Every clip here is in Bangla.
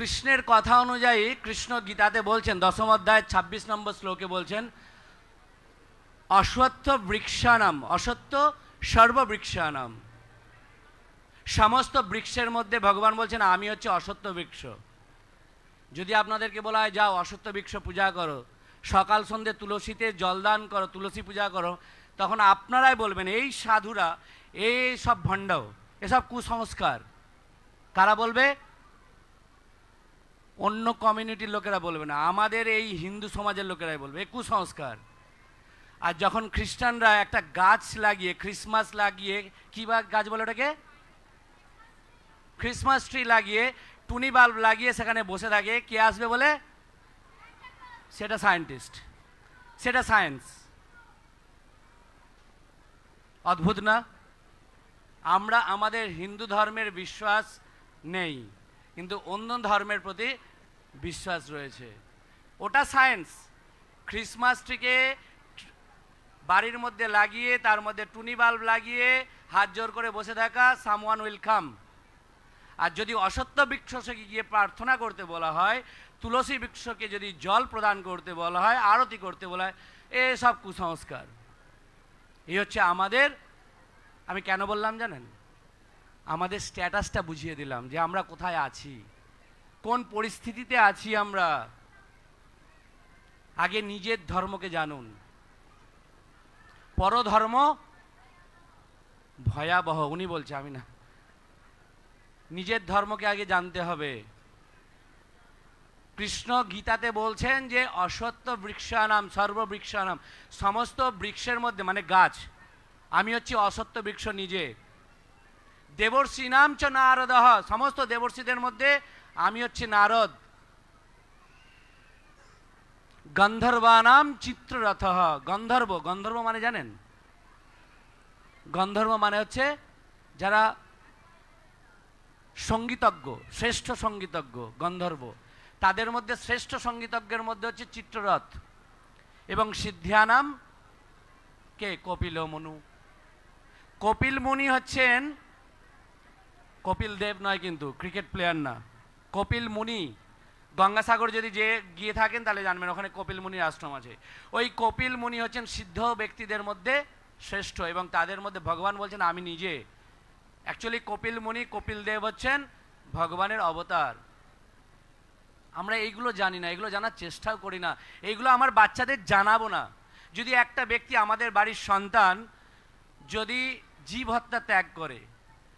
কৃষ্ণের কথা অনুযায়ী কৃষ্ণ গীতাতে বলছেন, দশম অধ্যায়, ছাব্বিশ নম্বর শ্লোকে বলছেন অশ্বত্থ বৃক্ষানাম, অসত্য সর্ববৃক্ষানাম। সমস্ত বৃক্ষের মধ্যে ভগবান বলছেন, আমি হচ্ছে অসত্য বৃক্ষ। যদি আপনাদেরকে বলা হয়, যাও অসত্য বৃক্ষ পূজা করো, সকাল সন্ধে তুলসীতে জলদান করো, তুলসী পূজা করো, তখন আপনারাই বলবেন, এই সাধুরা, এই সব ভণ্ড এসব কুসংস্কার। কারা বলবে? অন্য কমিউনিটির লোকেরা বলবে না, আমাদের এই হিন্দু সমাজের লোকেরাই বলবে কুসংস্কার। আর যখন খ্রিস্টানরা একটা গাছ লাগিয়ে ক্রিসমাস লাগিয়ে, কী বা গাছ বলে ওটাকে? ক্রিসমাস ট্রি লাগিয়ে, টুনি বাল্ব লাগিয়ে সেখানে বসে থাকে, কে আসবে বলে? সেটা সায়েন্টিস্ট সেটা সায়েন্স অদ্ভুত না? আমরা, আমাদের হিন্দু ধর্মের বিশ্বাস নেই, কিন্তু অন্য ধর্মের প্রতি বিশ্বাস রয়েছে। ওটা সায়েন্স। ক্রিসমাস ট্রিকে বাড়ির মধ্যে লাগিয়ে, তার মধ্যে টুনি বাল্ব লাগিয়ে, হাত জোর করে বসে থাকা সামওয়ান উইল কাম আর যদি অসত্য বৃক্ষকে গিয়ে প্রার্থনা করতে বলা হয়, তুলসী বৃক্ষকে যদি জল প্রদান করতে বলা হয়, আরতি করতে বলা হয় এসব কুসংস্কার। এই হচ্ছে আমাদের, আমি কেন বললাম জানেন? আমাদের স্ট্যাটাসটা বুঝিয়ে দিলাম যে আমরা কোথায় আছি। কোন পরিস্থিতিতে আছি আমরা? আগে নিজের ধর্মকে জানুন। পরধর্ম ভয়াবহ, উনি বলছে, আমি না। নিজের ধর্মকে আগে জানতে হবে। কৃষ্ণ গীতাতে বলছেন যে, অসত্য বৃক্ষানাম, সর্ববৃক্ষানাম, সমস্ত বৃক্ষের মধ্যে মানে গাছ, আমি হচ্ছি অসত্য বৃক্ষ নিজে। দেবর্ষি নাম চ নারদ, সমস্ত দেবর্ষিদের মধ্যে আমি হচ্ছি নারদ। গন্ধর্বানাম চিত্ররথ। গন্ধর্ব গন্ধর্ব মানে জানেন? গন্ধর্ব মানে হচ্ছে যারা সঙ্গীতজ্ঞ, শ্রেষ্ঠ সঙ্গীতজ্ঞ, গন্ধর্ব। তাদের মধ্যে শ্রেষ্ঠ সঙ্গীতজ্ঞের মধ্যে হচ্ছে চিত্ররথ। এবং সিদ্ধিয়ানাম কে? কপিল মনু। কপিল মুনি হচ্ছেন কপিল দেব নয় কিন্তু, ক্রিকেট প্লেয়ার না। কপিল মুনি, গঙ্গাসাগর যদি যে গিয়ে থাকেন তাহলে জানবেন, ওখানে কপিল মুনির আশ্রম আছে। ওই কপিল মুনি হচ্ছেন সিদ্ধ ব্যক্তিদের মধ্যে শ্রেষ্ঠ এবং তাদের মধ্যে ভগবান বলছেন, আমি নিজে। অ্যাকচুয়ালি কপিল মুনি, কপিল দেব হচ্ছেন ভগবানের অবতার। আমরা এইগুলো জানি না, এগুলো জানার চেষ্টাও করি না। এইগুলো আমার বাচ্চাদের জানাব না। যদি একটা ব্যক্তি আমাদের বাড়ির সন্তান যদি জীব হত্যা ত্যাগ করে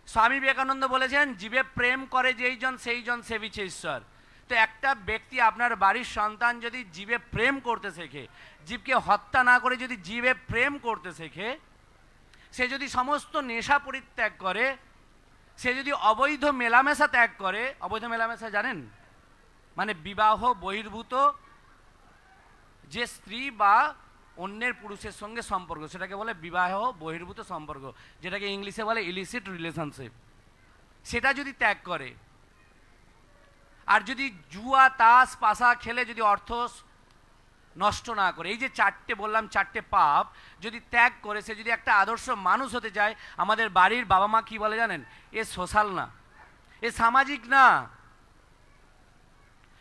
স্বামী বিবেকানন্দ বলেছেন, জীবে প্রেম করে যেই জন সেবিছে ঈশ্বর। তো একটা ব্যক্তি আপনার বাড়ির সন্তান যদি জীবে প্রেম করতে শেখে, জীবকে হত্যা না করে যদি জীবে প্রেম করতে শেখে, সে যদি সমস্ত নেশা পরিত্যাগ করে, সে যদি অবৈধ মেলামেশা ত্যাগ করে, অবৈধ মেলামেশা জানেন? মানে বিবাহ বহির্ভূত যে স্ত্রী বা অন্যের পুরুষের সঙ্গে সম্পর্ক, সেটাকে বলে বিবাহ বহির্ভূত সম্পর্ক, যেটাকে ইংলিশে বলে ইলিসিট রিলেশনশিপ সেটা যদি ত্যাগ করে, আর যদি জুয়া, তাস পাশা খেলে যদি অর্থ নষ্ট না করে, এই যে চারটে বললাম, চারটে পাপ, যদি ত্যাগ করে, সে যদি একটা আদর্শ মানুষ হতে চায়, আমাদের বাড়ির বাবা মা কি বলে জানেন? এ সোশ্যাল না, এ সামাজিক না।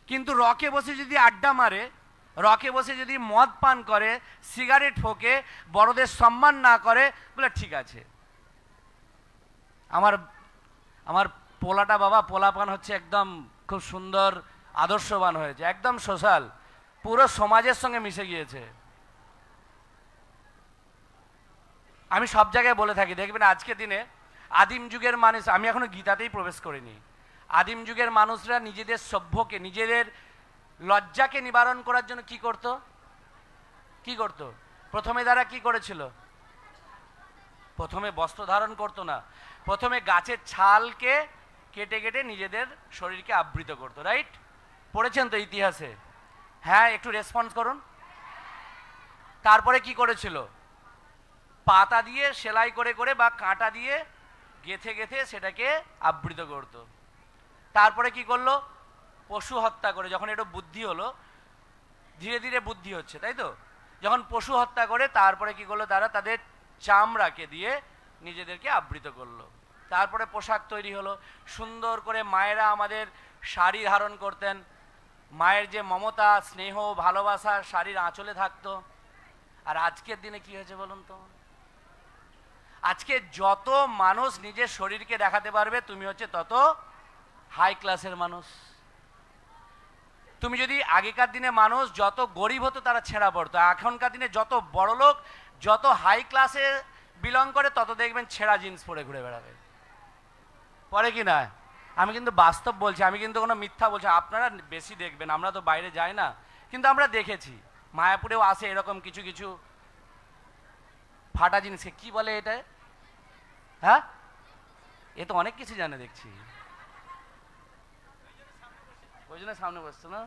কিন্তু রকে বসে যদি আড্ডা মারে রকে বসে যদি মদ পান করে, সিগারেট ফোকে, বড়দের সম্মান না করে, বলে ঠিক আছে। আমার আমার পোলাটা বাবা পোলাপান হচ্ছে একদম খুব সুন্দর, আদর্শবান হয়েছে, একদম সোশ্যাল, পুরো সমাজের সঙ্গে মিশে গিয়েছে। আমি সব জায়গায় বলে থাকি, দেখবেন আজকে দিনে আদিম যুগের মানুষ, আমি এখনও গীতাতেই প্রবেশ করিনি। আদিম যুগের মানুষরা নিজেদের সভ্যকে, নিজেদের লজ্জাকে নিবারণ করার জন্য কি করত? কি করত? প্রথমে তারা কি করেছিল? প্রথমে বস্ত্র ধারণ করতো না। প্রথমে গাছের ছালকে কেটে কেটে নিজেদের শরীরকে আবৃত করতো রাইট পড়েছেন তো ইতিহাসে? হ্যাঁ একটু রেসপন্স করুন। তারপরে কি করেছিল? পাতা দিয়ে সেলাই করে করে বা কাঁটা দিয়ে গেথে গেথে সেটাকে আবৃত করত। তারপরে কি করল? পশু হত্যা করে, যখন একটু বুদ্ধি হলো, ধীরে ধীরে বুদ্ধি হচ্ছে, তাই তো? যখন পশু হত্যা করে, তারপরে কি করল তারা? তাদের চামড়াকে দিয়ে নিজেদেরকে আবৃত করল। তারপরে পোশাক তৈরি হলো। সুন্দর করে মায়েরা আমাদের শাড়ি ধারণ করতেন। মায়ের যে মমতা, স্নেহ, ভালোবাসা, শাড়ির আঁচলে থাকতো। আর আজকের দিনে কি হয়েছে বলুন তো? আজকে যত মানুষ নিজের শরীরকে দেখাতে পারবে, তুমি হচ্ছে তত হাই ক্লাসের মানুষ। তুমি যদি আগেকার দিনে মানুষ যত গরিব হতো, তারা ছেঁড়া পড়তো। এখনকার দিনে যত বড় লোক, যত হাই ক্লাসে বিলং করে, তত দেখবেন ছেঁড়া জিন্স পরে ঘুরে বেড়াবে। পরে কি না? আমি কিন্তু বাস্তব বলছি, আমি কিন্তু কোনো মিথ্যা বলছি আপনারা বেশি দেখবেন, আমরা তো বাইরে যাই না। কিন্তু আমরা দেখেছি, মায়াপুরেও আসে এরকম কিছু কিছু ফাটা জিনিসকে। কি বলে এটা? হ্যাঁ? এ তো অনেক কিছু জানে, দেখছি। জন্য সামনে বসছো, না?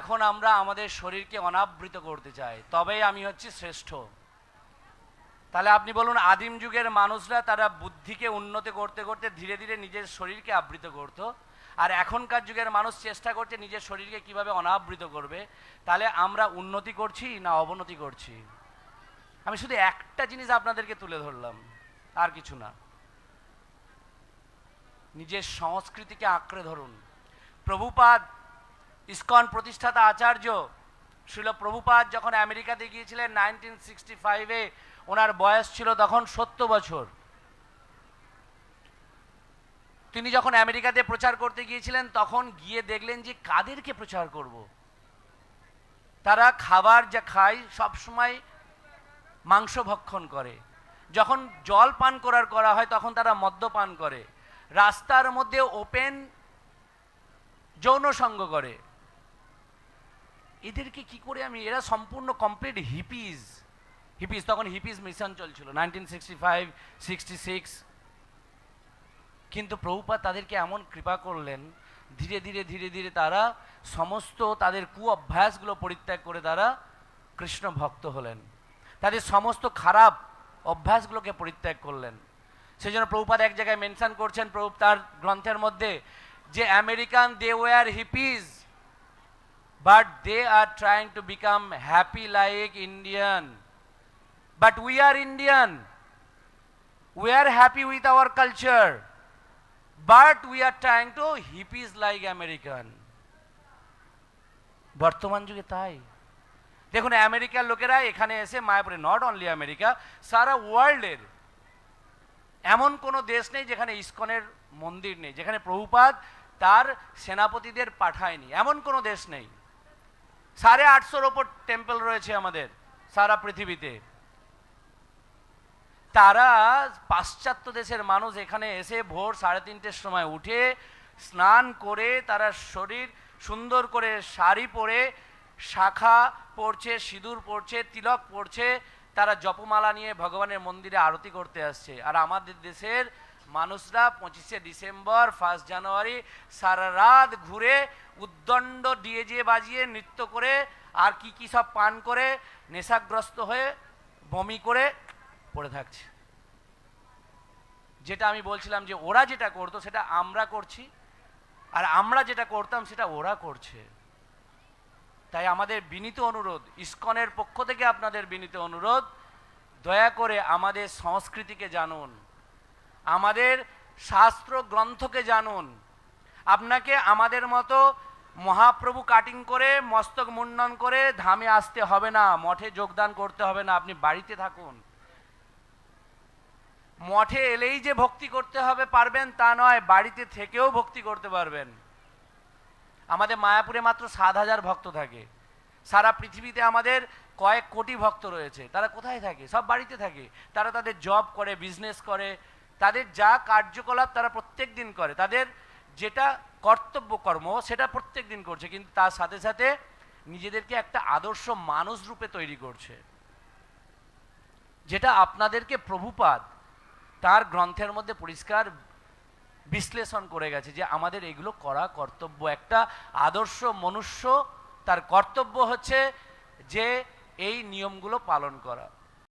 এখন আমরা আমাদের শরীরকে অনাবৃত করতে চাই, তবেই আমি হচ্ছি শ্রেষ্ঠ। তাহলে আপনি বলুন, আদিম যুগের মানুষরা তারা বুদ্ধিকে উন্নতি করতে করতে ধীরে ধীরে নিজের শরীরকে আবৃত করত, আর এখনকার যুগের মানুষ চেষ্টা করছে নিজের শরীরকে কীভাবে অনাবৃত করবে, তাহলে আমরা উন্নতি করছি না অবনতি করছি? আমি শুধু একটা জিনিস আপনাদেরকে তুলে ধরলাম, আর কিছু না। নিজের সংস্কৃতিকে আঁকড়ে ধরুন। প্রভুপাদ, ইস্কন প্রতিষ্ঠাতা আচার্য, শিল প্রভুপাদ যখন আমেরিকাতে গিয়েছিলেন নাইনটিন সিক্সটি ফাইভে ওনার বয়স ছিল তখন সত্তর বছর। তিনি যখন আমেরিকাতে প্রচার করতে গিয়েছিলেন, তখন গিয়ে দেখলেন যে কাদেরকে প্রচার করব। তারা খাবার যা খায় সবসময় মাংস ভক্ষণ করে। যখন জল পান করার করা হয়, তখন তারা মদ্যপান করে। রাস্তার মধ্যে ওপেন যৌন সঙ্গ করে। এদেরকে কি করে আমি, এরা সম্পূর্ণ কমপ্লিট হিপিজ হিপিস তখন হিপিস মিশন চলছিল nineteen sixty five sixty six কিন্তু প্রভুপাত তাদেরকে এমন কৃপা করলেন, ধীরে ধীরে ধীরে ধীরে তারা সমস্ত তাদের কু অভ্যাসগুলো পরিত্যাগ করে তারা কৃষ্ণ ভক্ত হলেন। তাদের সমস্ত খারাপ অভ্যাসগুলোকে পরিত্যাগ করলেন। সেই জন্য প্রভুপাত এক জায়গায় মেনশন করছেন প্রভু তার গ্রন্থের মধ্যে যে American they were hippies but they are trying to become happy like Indian But we are Indian. We are happy with our culture. But we are trying to hippies like American. বর্তমান যুগে তাই দেখুন আমেরিকার লোকেরা এখানে এসে মায়াপুরে নট অনলি আমেরিকা সারা ওয়ার্ল্ডের এমন কোনো দেশ নেই যেখানে ইস্কনের মন্দির নেই, যেখানে প্রভুপাত তার সেনাপতিদের পাঠায়নি। এমন কোনো দেশ নেই। সাড়ে আটশোর ওপর টেম্পল রয়েছে আমাদের, সারা পৃথিবীতে। তারা পাশ্চাত্য দেশের মানুষ এখানে এসে ভোর সাড়ে তিনটের সময় উঠে স্নান করে তারা শরীর সুন্দর করে শাড়ি পরে, শাখা পড়ছে সিঁদুর পড়ছে তিলক পড়ছে তারা জপমালা নিয়ে ভগবানের মন্দিরে আরতি করতে আসছে। আর আমাদের দেশের মানুষরা পঁচিশে ডিসেম্বর, ফার্স্ট জানুয়ারি সারা রাত ঘুরে উদ্দণ্ড ডিএজে বাজিয়ে নৃত্য করে আর কি কি সব পান করে, নেশাগ্রস্ত হয়ে বমি করে পড়ে থাকছে। যেটা আমি বলছিলাম যে ওরা যেটা করতো সেটা আমরা করছি, আর আমরা যেটা করতাম সেটা ওরা করছে। তাই আমাদের বিনীত অনুরোধ, ইস্কনের পক্ষ থেকে আপনাদের বিনীত অনুরোধ, দয়া করে আমাদের সংস্কৃতিকে জানুন, আমাদের শাস্ত্র গ্রন্থকে জানুন। আপনাকে আমাদের মতো মহাপ্রভু কাটিং করে, মস্তক মুন্ডন করে ধামে আসতে হবে না, মঠে যোগদান করতে হবে না, আপনি বাড়িতে থাকুন। মঠে এলেই যে ভক্তি করতে হবে পারবেন তা নয়, বাড়িতে থেকেও ভক্তি করতে পারবেন। আমাদের মায়াপুরে মাত্র সাত হাজার ভক্ত থাকে। সারা পৃথিবীতে আমাদের কয়েক কোটি ভক্ত রয়েছে। তারা কোথায় থাকে? সব বাড়িতে থাকে। তারা তাদের জব করে বিজনেস করে। তাদের যা কার্যকলাপ তারা প্রত্যেক দিন করে। তাদের যেটা কর্তব্য কর্ম, সেটা প্রত্যেক দিন করছে। কিন্তু তার সাথে সাথে নিজেদেরকে একটা আদর্শ মানুষ রূপে তৈরি করছে। যেটা আপনাদেরকে প্রভুপাদ তার গ্রন্থের মধ্যে পরিষ্কার বিশ্লেষণ করে গেছে যে আমাদের এগুলো করা কর্তব্য। একটা আদর্শ মনুষ্য তার কর্তব্য হচ্ছে যে এই নিয়মগুলো পালন করা।